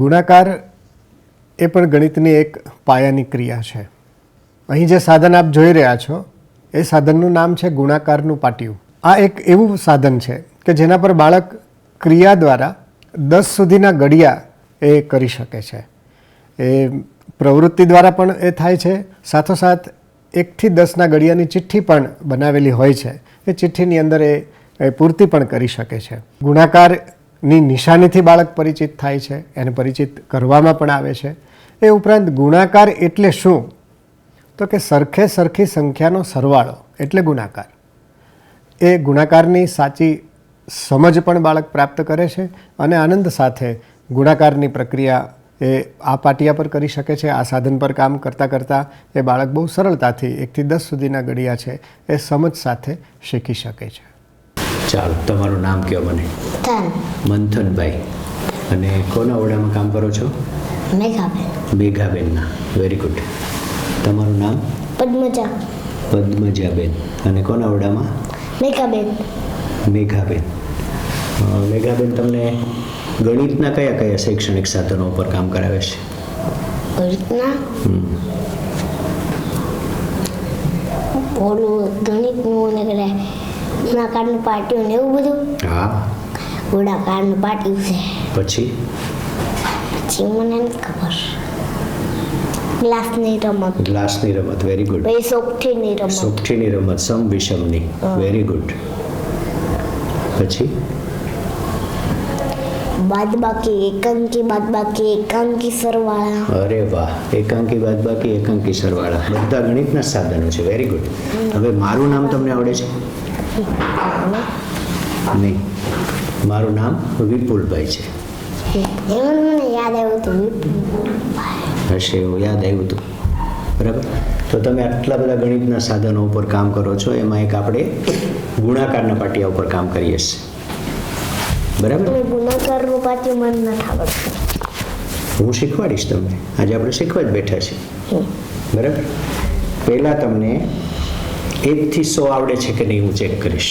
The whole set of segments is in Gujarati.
ગુણાકાર એ પણ ગણિતની એક પાયાની ક્રિયા છે. અહીં જે સાધન આપ જોઈ રહ્યા છો, એ સાધનનું નામ છે ગુણાકારનું પાટિયું. આ એક એવું સાધન છે કે જેના પર બાળક ક્રિયા દ્વારા દસ સુધીના ગડિયા એ કરી શકે છે. એ પ્રવૃત્તિ દ્વારા પણ એ થાય છે, સાથોસાથ એકથી દસના ગડિયાની ચિઠ્ઠી પણ બનાવેલી હોય છે. એ ચિઠ્ઠીની અંદર એ પૂર્તિ પણ કરી શકે છે. ગુણાકારની નિશાનીથી બાળક પરિચિત થાય છે, એને પરિચિત કરવામાં પણ આવે છે. એ ઉપરાંત ગુણાકાર એટલે શું? તો કે સરખે સરખી સંખ્યાનો સરવાળો એટલે ગુણાકાર. એ ગુણાકારની સાચી સમજ પણ બાળક પ્રાપ્ત કરે છે અને આનંદ સાથે ગુણાકારની પ્રક્રિયા એ આ પાટિયા પર કરી શકે છે, આ સાધન પર કામ કરતાં કરતાં એ બાળક બહુ સરળતાથી એકથી દસ સુધીના ગડિયા છે એ સમજ સાથે શીખી શકે છે. ચાલો તમારું નામ કહો મને? મંથનભાઈ. અને કોના ઓરડામાં કામ કરો છો? મેઘાબેન. મેઘાબેનના. વેરી ગુડ તમારું નામ? પદ્મજા. પદ્મજાબેન. અને કોના ઓરડામાં? મેઘાબેન. મેઘાબેન. મેઘાબેન તમને ગણિતના કયા કયા શૈક્ષણિક સાધનો ઉપર કામ કરાવે છે? ગણિતના. ઓલું ગણિતનું અને ગુણાકારનું પાટિયું ને એવું બધું? હા. ગુણાકારનું પાટિયું છે. પછી? પછી મને નથી ખબર. ગ્લાસની રમત. ગ્લાસની રમત વેરી ગુડ પછી સોગઠીની રમત. સોગઠીની રમત સમ વિષમની વેરી ગુડ પછી? બાદબાકી એકાંકી બાદબાકી એકાંકી સરવાળા. અરે વાહ એકાંકી બાદબાકી એકાંકી સરવાળા. બધા ગણિતના સાધનો છે વેરી ગુડ હવે મારું નામ તમને આવડે છે? નહીં. મારું નામ વિપુલભાઈ છે. યાદ આવ્યું હતું હશે એવું યાદ આવ્યું હતું. બરાબર? તો તમે આટલા બધા ગણિતના સાધનો ઉપર કામ કરો છો એમાં એક આપણે ગુણાકારના પાટિયા ઉપર કામ કરીએ છીએ. બરાબર? ગુણાકારનું પાટિયું મને નથી આવડતું હું શીખવાડીશ તમને. આજે આપણે શીખવા જ બેઠા છીએ. બરાબર? પહેલાં તમને એકથી સો આવડે છે કે નહીં હું ચેક કરીશ.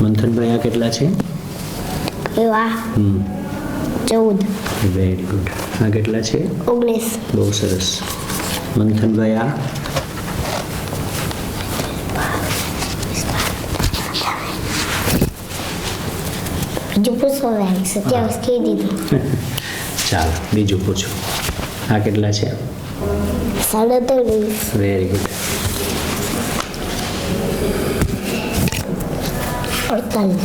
મંથનભાઈ આ કેટલા છે? ચૌદ. વેરી ગુડ આ કેટલા છે? ઓગણીસ. બહુ સરસ. મંથનભાઈ આ? બીજું પૂછો સત્યાવીસ કહી દીધું. ચાલો બીજું પૂછો. આ કેટલા છે? સાડત્રીસ. વેરી ગુડ અડતાલીસ.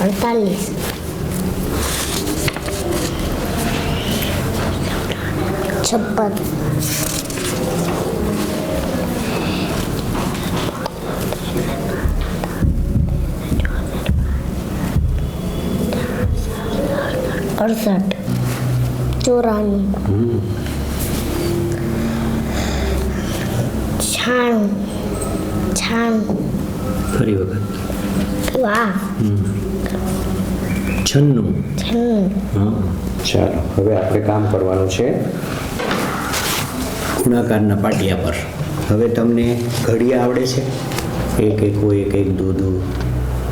અડતાલીસ. છપ્પન. અડસઠ. ચોરાણું. છાણું. છાણું. ફરી વખત. વાહ. છન્નું. છન્નું. હા. ચાલો હવે આપણે કામ કરવાનું છે. ગુણાકારના પાટિયા પર. હવે તમને ઘડિયા આવડે છે? એક એક હોય એક એક દો દો.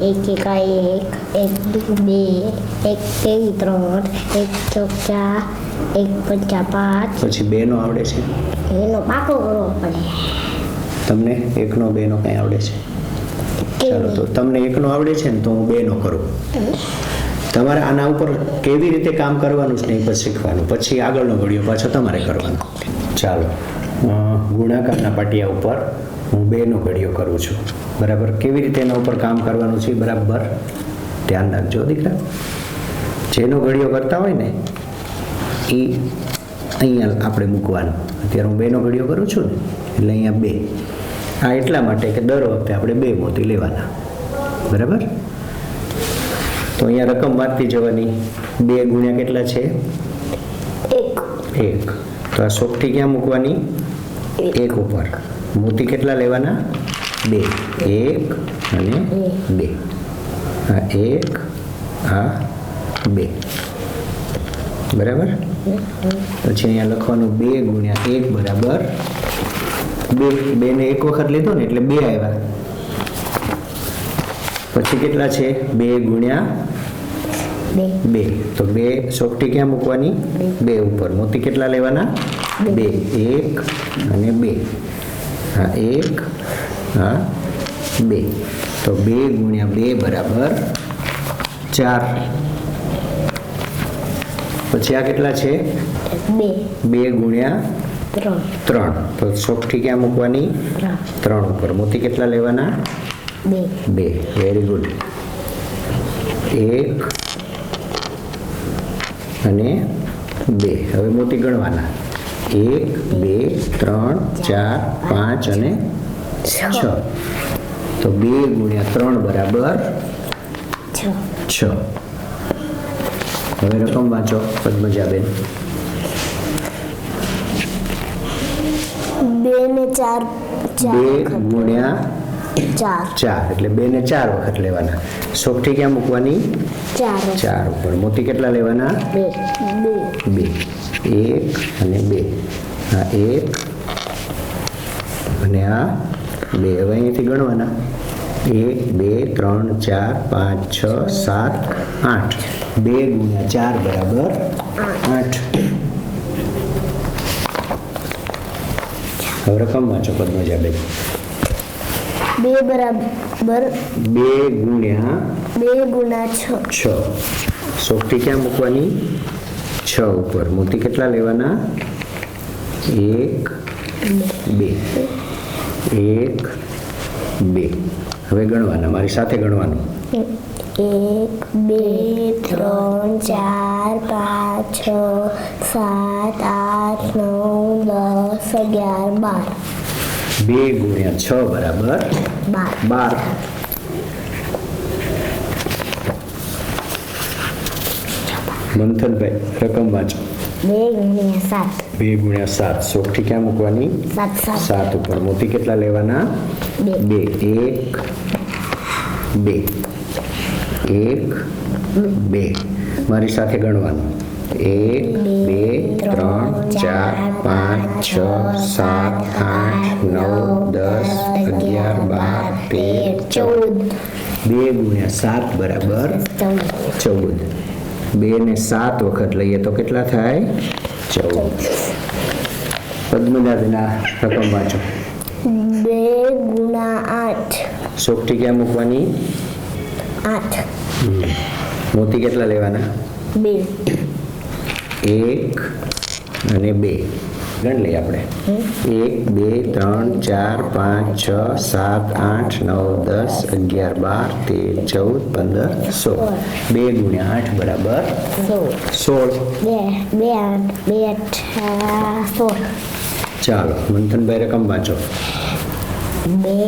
એક એક એક એક બે એક તેરી ત્રણ એક ચોક એક પંચા પાંચ. પછી બેનો આવડે છે? એનો પાકો કરવો પડે. તમને એકનો બેનો કંઈ આવડે છે? ચાલો તો તમને એકનો આવડે છે ને તો હું બેનો કરું. તમારે આના ઉપર કેવી રીતે કામ કરવાનું છે ને એ પછી શીખવાનું. પછી આગળનો ઘડિયો પાછો તમારે કરવાનો. ચાલો. ગુણાકારના પાટિયા ઉપર હું બેનો ઘડિયો કરું છું. બરાબર? કેવી રીતે એના ઉપર કામ કરવાનું છે બરાબર ધ્યાન રાખજો દીકરા. જેનો ઘડિયો કરતા હોય ને એ અહીંયા આપણે મૂકવાનું. અત્યારે હું બેનો ઘડિયો કરું છું ને એટલે અહીંયા બે. આ એટલા માટે કે દર વખતે આપણે બે મોતી લેવાના. બરાબર? તો અહીંયા રકમ વાંચતી જવાની. બે ગુણ્યા કેટલા છે? એક. તો આ સોફટી ક્યાં મૂકવાની? એક ઉપર. મોતી કેટલા લેવાના? બે. એક અને બે. આ એક આ બે. બરાબર? પછી અહીંયા લખવાનું બે ગુણ્યા એક બરાબર બે. બેને એક વખત લીધો ને એટલે બે આવ્યા. પછી કેટલા છે? બે ગુણ્યા બે. તો બે સોફટી ક્યાં મૂકવાની? બે. ઉપર. મોતી કેટલા લેવાના? બે. એક અને બે. હા એક હા બે. તો બે ગુણ્યા બે બરાબર ચાર. પછી આ કેટલા છે? બે. ગુણ્યા ત્રણ. તો ચોખ્ઠી ક્યાં મૂકવાની? ત્રણ. ત્રણ ઉપર. મોતી કેટલા લેવાના? બે. બે. વેરી ગુડ એક અને બે. હવે મોતી ગણવાના. એક બે ત્રણ ચાર પાંચ અને છ. તો બે ગુણ્યા ત્રણ બરાબર છ. હવે રકમ વાંચો પદ્મજાબેન. બે ને ચાર બે ગુણ્યા ચાર. ચાર એટલે બે ને ચાર વખત લેવાના. સોફટી ક્યાં મૂકવાની? ચાર. ચાર ઉપર. મોતી કેટલા લેવાના? બે. બે. એક અને બે. આ એક અને આ બે. હવે અહીંયાથી ગણવાના. એક બે ત્રણ ચાર પાંચ છ સાત આઠ. બે ગુણ્યા ચાર બરાબર આઠ. હવે રકમ વાંચો પદ્મજાબેન બે. બરાબર. બે ગુણ્યા બે ગુણ્યા છ. છ. સોફટી ક્યાં મૂકવાની? છ ઉપર. મોતી કેટલા લેવાના? એક બે. એક બે. હવે ગણવાના. મારી સાથે ગણવાનું. એક બે ત્રણ ચાર પાંચ છ સાત આઠ નવ દસ અગિયાર બાર. બે ગુણ્યા છ બરાબર બાર. બાર. મંથનભાઈ રકમ વાંચો. બે ગુણ્યા સાત. બે ગુણ્યા સાત. સોફટી ક્યાં મૂકવાની? સાત ઉપર. મોતી કેટલા લેવાના? બે. એક બે. એક બે. મારી સાથે ગણવાનું. એક બે ત્રણ ચાર પાંચ છ સાત આઠ નવ દસ અગિયાર બાર તેર ચૌદ. બે ગુણ્યા સાત બરાબર ચૌદ. બે ને સાત વખત લઈએ તો કેટલા થાય? ચૌદ. પદ્મનાભના રકમ વાંચો. બે ગુણા આઠ. સોફટી ક્યાં મૂકવાની? આઠ. મોતી કેટલા લેવાના? બે. એક અને બે. ગણ લઈએ આપણે. એક બે ત્રણ ચાર પાંચ છ સાત આઠ નવ દસ અગિયાર બાર તેર ચૌદ પંદર સોળ. બે ગુણ્યા આઠ બરાબર સોળ. બે આઠ બે આઠ સોળ. ચાલો મંથનભાઈ રકમ વાંચો. બે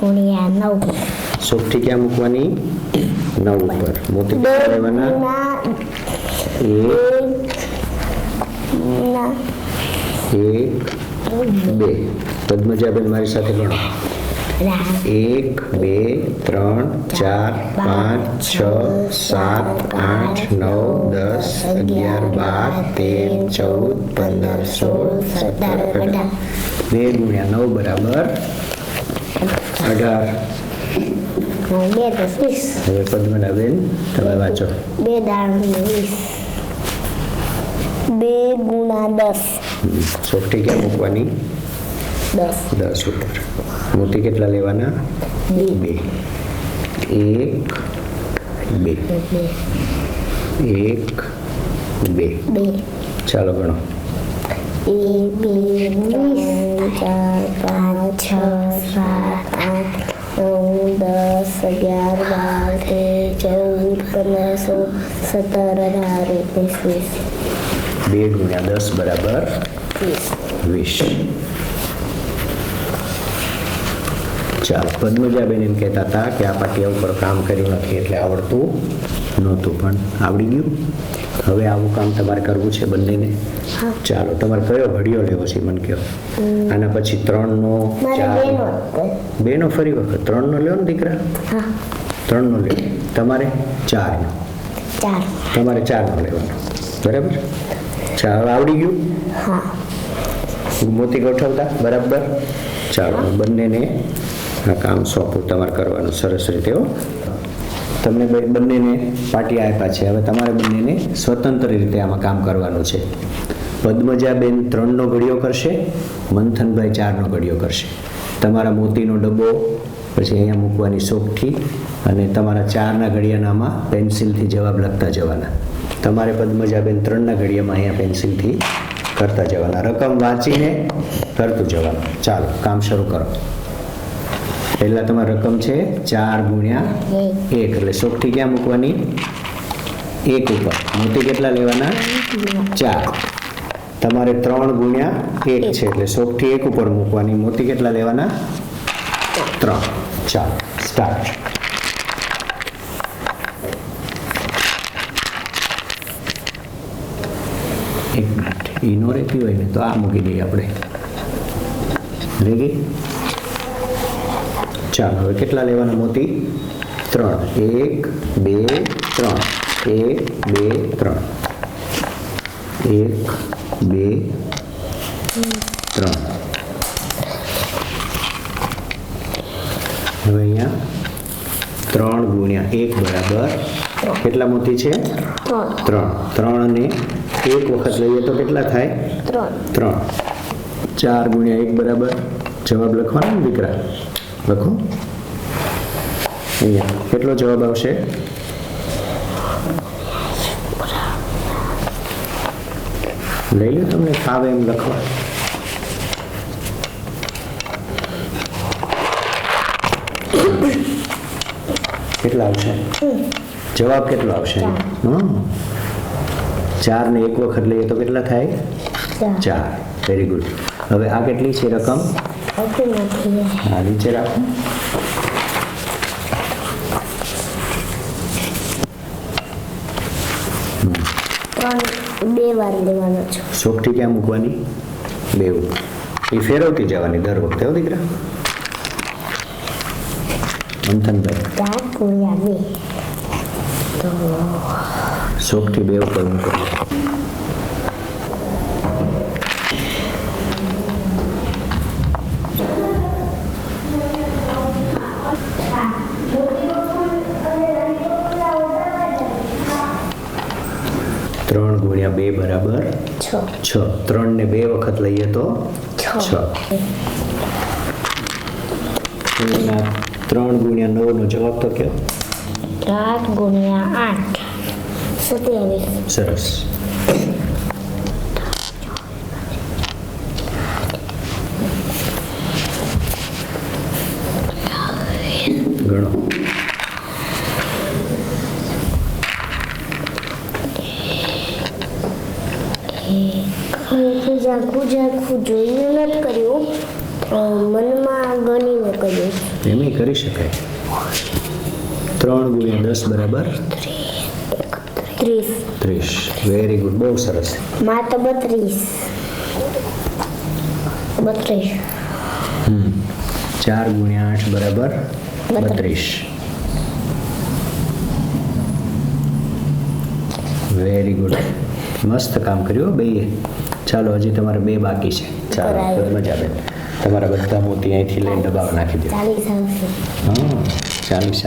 ગુણ્યા નવ. સોફટી ક્યાં મૂકવાની? નવ ઉપર. મોટી લેવાના. એક ના. એક બે. પદ્મજાબેન મારી સાથે ગણો એક, બે, ત્રણ, ચાર, પાંચ, છ, સાત, આઠ, નવ, દસ, અગિયાર, બાર, તેર, ચૌદ, પંદર, સોળ, સત્તર બે ગુણ્યા નવ બરાબર અઢાર. હવે પદ્મનાબેન, તમે વાંચો. બે દાળ બે ગુણા દસ. સોફટી ક્યાં મૂકવાની? દસ. દસ ઉપર. મોતી કેટલા લેવાના? બે. એક બે. એક બે. બે. ચાલો ગણો. એક બે ચાર પાંચ છ સાત આઠ નવ દસ અગિયાર બાર તેર ચૌદ પંદર સોળ સત્તર અઢાર ઓગણીસ વીસ. બે ગુણ્યા દસ બરાબર વીસ ચાલો પદ્મજાબેન એમ કહેતા હતા કે આ પાટિયા ઉપર કામ કર્યું નથી એટલે આવડતું નહોતું પણ આવડી ગયું. હવે આવું કામ તમારે કરવું છે બંનેને? ચાલો તમારે કયો ઘડિયો લેવો છે મને કહો? આના પછી ત્રણનો બેનો ફરી વખત. ત્રણનો લ્યો ને દીકરા? ત્રણનો લ્યો. તમારે ચારનો. ચાર. તમારે ચારનો લેવાનો. બરાબર? ચાલો આવડી ગયું? હા. મોતી ગોઠવતા બરાબર? ચાલો બંનેને આ કામ સોંપું તમારે કરવાનું સરસ રીતે હો. તમને બંનેને પાટી આપ્યા છે. હવે તમારે બંનેને સ્વતંત્ર રીતે આમાં કામ કરવાનું છે. પદ્મજાબેન ત્રણનો ઘડિયો કરશે મંથનભાઈ ચારનો ઘડિયો કરશે. તમારા મોતીનો ડબ્બો પછી અહીંયા મૂકવાની શોખથી અને તમારા ચારના ઘડિયાનામાં પેન્સિલથી જવાબ લખતા જવાના. તમારે પદ્મજાબેન ત્રણના ઘડિયામાં અહીંયા પેન્સિલથી કરતા જવાના. રકમ વાંચીને કરતું જવાનું. ચાલો કામ શરૂ કરો. પહેલાં તમારી રકમ છે ચાર ગુણ્યા એક. એટલે સોગઠી ક્યાં મૂકવાની? એક ઉપર. મોતી કેટલા લેવાના? ચાર. તમારે ત્રણ ગુણ્યા એક છે. એટલે સોગઠી એક ઉપર મૂકવાની. મોતી કેટલા લેવાના? ત્રણ. ચાલો સ્ટાર્ટ એક મિનિટ ઈનો રહેતી હોય ને તો આ મૂકી દઈએ આપણે. ચાલો હવે કેટલા લેવાના મોતી? ત્રણ. એક બે ત્રણ. એક બે ત્રણ. એક બે ત્રણ. હવે અહીંયા ત્રણ ગુણ્યા એક બરાબર કેટલા મોતી છે? ત્રણ. ત્રણ. ત્રણ ને એક વખત લઈએ તો કેટલા થાય? ત્રણ. ત્રણ. ચાર ગુણ્યા એક બરાબર. જવાબ લખવાનો ને દીકરા? લખો. અહીંયા. કેટલો જવાબ આવશે? લઈ લો તમને ફાવે એમ લખવા. કેટલા આવશે? જવાબ કેટલો આવશે? હમ. ચાર ને એક વખત લઈએ તો કેટલા થાય? ચાર. વેરી ગુડ હવે આ કેટલી છે રકમ? આ નીચે રાખો. બે વાર લેવાનો છો. ક્યાં મૂકવાની? બેઉ એ ફેરવતી જવાની દર વખતે હો દીકરા? મંથનભાઈ. ચાર ગુણ્યા બે. તો સોગઠી બે ઉપર મૂકો. ત્રણ ગુણ્યા બે બરાબર છ. ત્રણ ને બે વખત લઈએ તો છ. છ. ત્રણ ગુણ્યા નવ નો જવાબ તો કયો? આઠ ગુણ્યા આઠ. સત્યાવીસ સરસ ગણો ઝાંખું ઝાંખું જોઈને નથી કર્યું મનમાં ગણીને કર્યું એમ કરી શકાય ત્રણ ગુણ્યા દસ બરાબર ત્રીસ ત્રીસ વેરી ગુડ બહુ સરસમાં તો બત્રીસ બત્રીસ હમ ચાર ગુણ્યા આઠ બરાબર બત્રીસ વેરી ગુડ મસ્ત કામ કર્યું બેયે ચાલો હજી તમારે બે બાકી છે ચાલો મજા આવે તમારા બધા મોતી અહીંથી લઈને દબાવ નાખી દે ચાલીસ આવશે હા ચાલીસ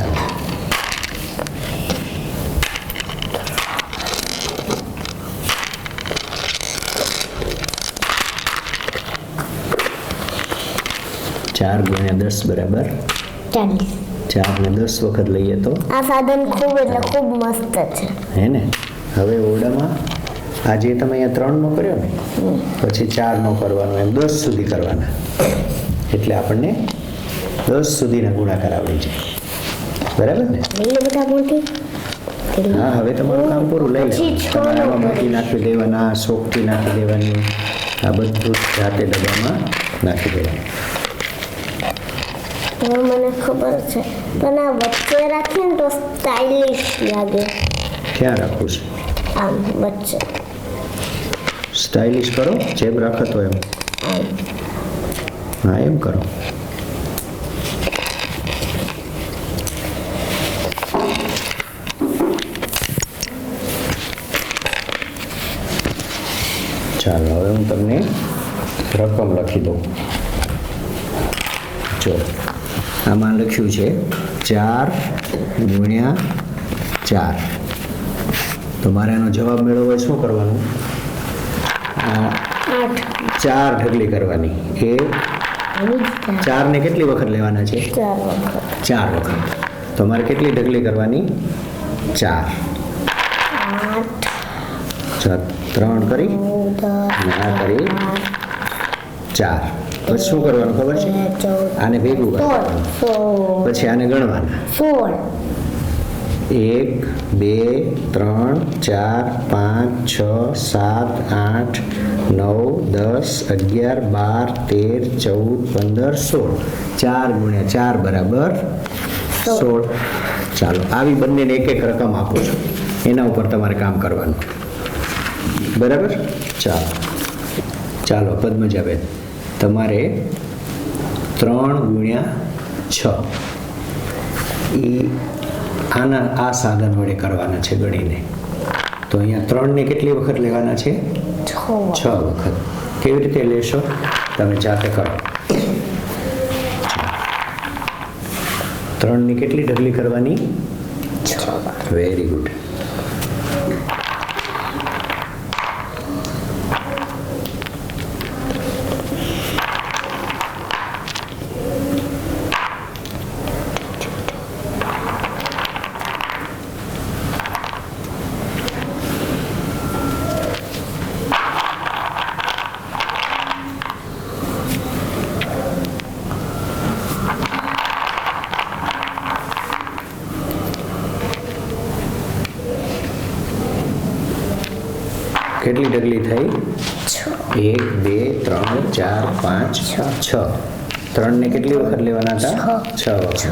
ચાર ગુણ્યા દસ બરાબર? ચાલીસ. ચાર ને દસ વખત લઈએ તો? આ સાધન ખૂબ એટલે ખૂબ મસ્ત છે. હે ને? હવે ઓરડામાં આજે તમે અહીંયા ત્રણનો કર્યો ને પછી ચારનો કરવાનો એમ દસ સુધી કરવાના. એટલે આપણને દસ સુધીના ગુણાકાર આવડી જાય. બરાબર ને? હા હવે તમારું કામ પૂરું લઈ લો. તમારામાં નો નાખી દેવાના સોકથી નાખી દેવાની આ બધું જાતે ડબ્બામાં નાખી દેવાનું. હવે મને ખબર છે. પણ આ વચ્ચે રાખીએ ને તો સ્ટાઇલિશ લાગે. ક્યાં રાખું છે? આમ વચ્ચે. સ્ટાઇલિશ કરો? જેમ રાખો તો એમ. હા એમ કરો. ચાલો હવે હું તમને રકમ લખી દઉં. જો. આમાં લખ્યું છે ચાર ગુણ્યા ચાર. તો મારે આનો જવાબ મેળવવો શું કરવાનું? ચાર ઢગલી કરવાની. એ ચાર ચારને કેટલી વખત લેવાના છે? ચાર વખત. તો મારે કેટલી ઢગલી કરવાની? ચાર. ત્રણ કરી. આ કરી ચાર. પછી શું કરવાનું ખબર છે? આને ભેગું કરવાનું. પછી આને ગણવાના. એક બે ત્રણ ચાર પાંચ છ સાત આઠ નવ દસ અગિયાર બાર તેર ચૌદ પંદર સોળ. ચાર ગુણ્યા ચાર બરાબર સોળ. ચાલો આવી બંનેને એક એક રકમ આપું છું. એના ઉપર તમારે કામ કરવાનું. બરાબર? ચાલો. ચાલો પદ્મજાબેન. તમારે ત્રણ ગુણ્યા છ. એ આના આ સાધન વડે કરવાના છે ગણીને. તો અહીંયા ત્રણને કેટલી વખત લેવાના છે? છ વખત. કેવી રીતે લેશો? તમે જાતે કરો. ત્રણની કેટલી ઢગલી કરવાની? છ વેરી. ગુડ કેટલી ઢગલી થઈ? એક બે ત્રણ ચાર પાંચ છ. ત્રણને કેટલી વખત લેવાના હતા? છ. વખત.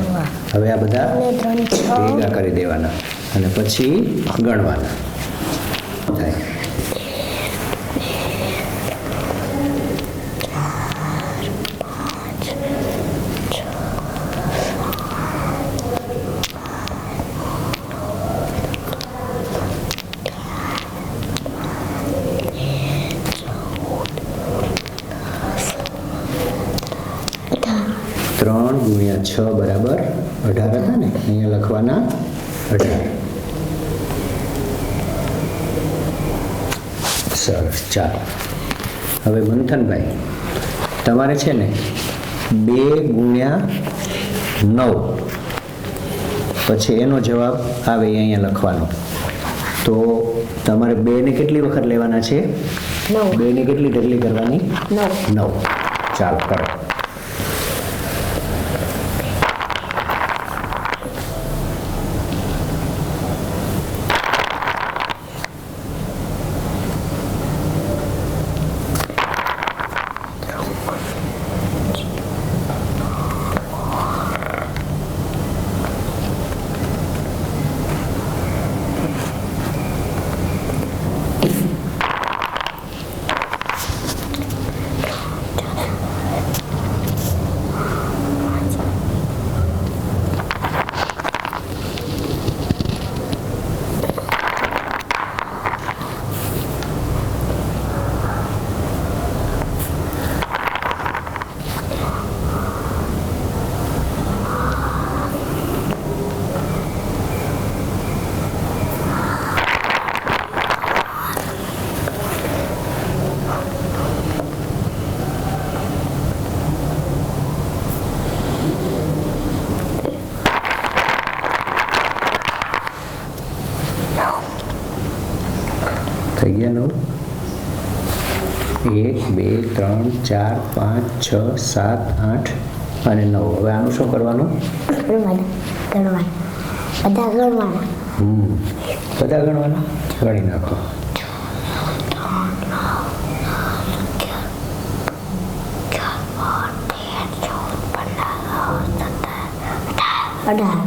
હવે આ બધા ભેગા કરી દેવાના અને પછી ગણવાના થાય અઢાર ત્રણ ગુણ્યા છ બરાબર અઢાર હતા ને અહીંયા લખવાના અઢાર. સરસ ચાલો. હવે મંથનભાઈ તમારે છે ને બે ગુણ્યા નવ. પછી એનો જવાબ આવે અહીંયા લખવાનો. તો તમારે બેને કેટલી વખત લેવાના છે? બેને કેટલી ઢગલી કરવાની? નવ. નવ. ચાલો કરો થઈ ગયા નવ એક બે ત્રણ ચાર પાંચ છ સાત આઠ અને નવ. હવે આનું શું કરવાનું? બધા ગણવાના હમ. બધા ગણવાના? ગણી નાખો. અઢાર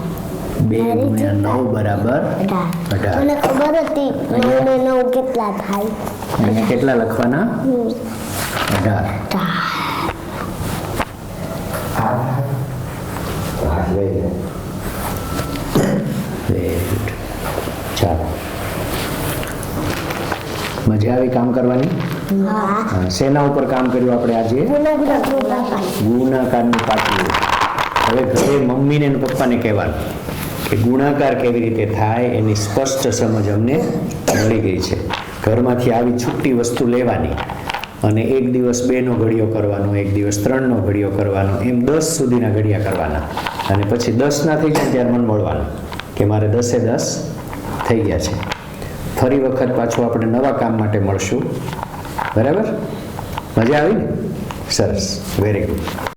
બે ગુણ્યા નવ બરાબર અઢાર. મને ખબર હતી. નવ ને નવ કેટલા થાય. કેટલા લખવાના? અઢાર Very good. ચાલો મજા આવી કામ કરવાની? હા, ઉપર કામ કર્યું આપણે આજે? બાપા ગુનાકારની હવે ઘરે મમ્મીને અને પપ્પાને કહેવાનું કે ગુણાકાર કેવી રીતે થાય એની સ્પષ્ટ સમજ અમને મળી ગઈ છે. ઘરમાંથી આવી છૂટી વસ્તુ લેવાની. અને એક દિવસ બેનો ઘડિયો કરવાનો, એક દિવસ ત્રણનો ઘડિયો કરવાનો, એમ દસ સુધીના ઘડિયા કરવાના. અને પછી દસના થઈ જાય ત્યારે મન મળવાનું કે મારે દસે દસ થઈ ગયા છે. ફરી વખત પાછું આપણે નવા કામ માટે મળશું. બરાબર? મજા આવી ને? સરસ. Very good